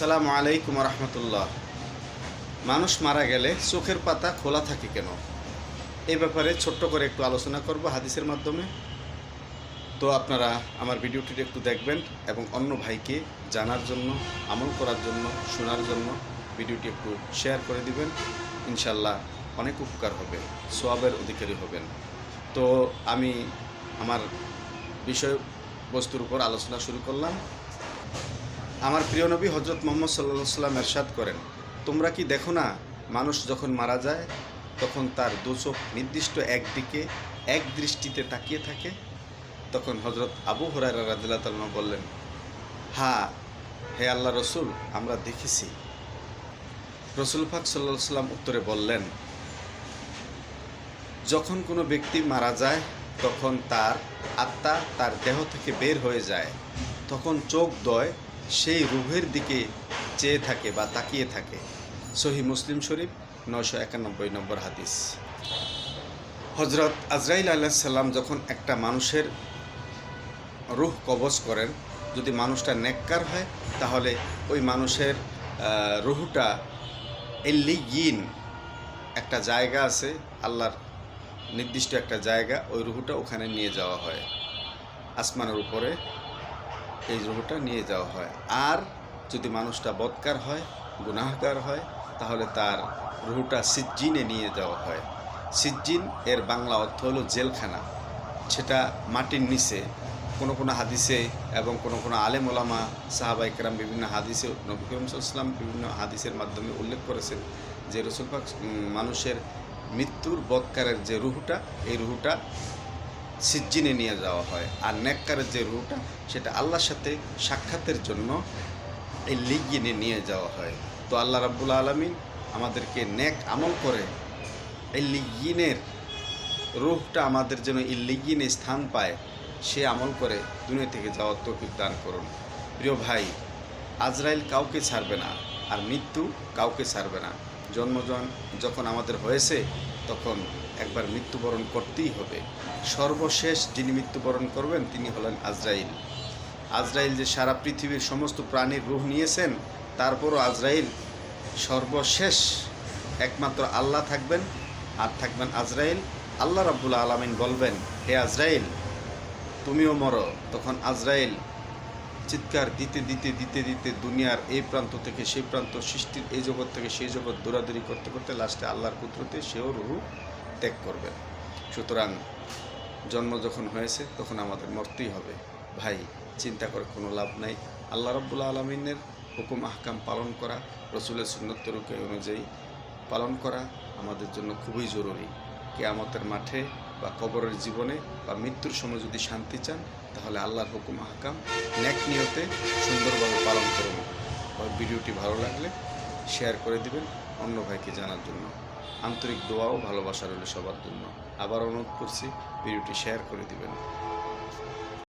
আসসালামু আলাইকুম রহমতুল্লাহ। মানুষ মারা গেলে চোখের পাতা খোলা থাকে কেন? এই ব্যাপারে ছোট্ট করে একটু আলোচনা করব হাদিসের মাধ্যমে। তো আপনারা আমার ভিডিওটি একটু দেখবেন এবং অন্য ভাইকে জানার জন্য, আমল করার জন্য, শোনার জন্য ভিডিওটি একটু শেয়ার করে দিবেন। ইনশাল্লাহ অনেক উপকার হবে সোয়াবের অধিকারী হবেন। তো আমি আমার বিষয়বস্তুর উপর আলোচনা শুরু করলাম। আমার প্রিয় নবী হজরত মোহাম্মদ সাল্লা সাল্লাম এরশাদ করেন, তোমরা কি দেখো না, মানুষ যখন মারা যায়, তখন তার দুচোখ নির্দিষ্ট একদিকে এক দৃষ্টিতে তাকিয়ে থাকে? তখন হজরত আবু হরাই রাজিল্লা তালমা বললেন, হা, হে আল্লাহ রসুল, আমরা দেখেছি। রসুল ফাক সাল্লা সাল্লাম উত্তরে বললেন, যখন কোনো ব্যক্তি মারা যায়, তখন তার আত্মা তার দেহ থেকে বের হয়ে যায়। তখন চোখ দয় সেই রুহের দিকে চেয়ে থাকে বা তাকিয়ে থাকে। সহি মুসলিম শরীফ নশো একানব্বই নম্বর হাদিস। হজরত আজরাইল আল্লাহ সাল্লাম যখন একটা মানুষের রুহ কবজ করেন, যদি মানুষটা নেককার হয়, তাহলে ওই মানুষের রুহটা এল্লিগিন একটা জায়গা আছে, আল্লাহর নির্দিষ্ট একটা জায়গা, ওই রুহুটা ওখানে নিয়ে যাওয়া হয়। আসমানের উপরে এই রুহুটা নিয়ে যাওয়া হয়। আর যদি মানুষটা বৎকার হয়, গুনাহগার হয়, তাহলে তার রুহুটা সিজ্জিনে নিয়ে যাওয়া হয়। সিজ্জিন এর বাংলা অর্থ হলো জেলখানা। সেটা মাটির নিচে। কোনো কোনো হাদিসে এবং কোনো কোনো আলেম ওলামা সাহাবাই কেরাম বিভিন্ন হাদিসে, নবী সাল্লাম বিভিন্ন হাদিসের মাধ্যমে উল্লেখ করেছেন যে রসুলফাক মানুষের মৃত্যুর বৎকারের যে রুহুটা, এই রুহুটা সিজ্জিনে নিয়ে যাওয়া হয়। আর নেককারের যে রুহুটা, সেটা আল্লাহর সাথে সাক্ষাতের জন্য এই লিগিনে নিয়ে যাওয়া হয়। তো আল্লাহ রাব্বুল আলমিন আমাদেরকে নেক আমল করে এই লিগিনের রুহটা আমাদের যেন এই লিগিনে স্থান পায়, সে আমল করে দুনিয়া থেকে যাওয়ার তৌফিক দান করুন। প্রিয় ভাই, আজরাইল কাউকে ছাড়বে না, আর মৃত্যু কাউকে ছাড়বে না। জন্মজন যখন আমাদের হয়েছে তখন একবার মৃত্যুবরণ করতেই হবে। সর্বশেষ যিনি মৃত্যুবরণ করবেন তিনি হলেন আজরাইল। আজরাইল যে সারা পৃথিবীর সমস্ত প্রাণীর রূহ নিয়েছেন, তারপরও আজরাইল সর্বশেষ একমাত্র আল্লাহ থাকবেন আর থাকবেন আজরাইল। আল্লাহ রাব্বুল আলমিন বলবেন, হে আজরাইল, তুমিও মরো। তখন আজরাইল চিৎকার দিতে দিতে দিতে দিতে দুনিয়ার এই প্রান্ত থেকে সেই প্রান্ত সৃষ্টির এই জগৎ থেকে সেই জগৎ দৌড়াদৌড়ি করতে করতে লাস্টে আল্লাহর কুদরতে সেও রুহু ত্যাগ করবেন সুতরাং জন্ম যখন হয়েছে, তখন আমাদের মরতেই হবে। ভাই, চিন্তা করে কোনো লাভ নাই। আল্লাহ রব্বুল আলমিনের হুকুম, আহকাম পালন করা, রসুলের সুন্নতরুকে অনুযায়ী পালন করা আমাদের জন্য খুবই জরুরি। কেয়ামতের মাঠে বা কবরের জীবনে বা মৃত্যুর সময় যদি শান্তি চান, তাহলে আল্লাহর হুকুম হাকাম ন্যাক নিয়তে সুন্দরভাবে পালন করুন। ভিডিওটি ভালো লাগলে শেয়ার করে দিবেন অন্য ভাইকে জানার জন্য। আন্তরিক দোয়াও ভালোবাসা রইল সবার জন্য। আবার অনুরোধ করছি, ভিডিওটি শেয়ার করে দিবেন।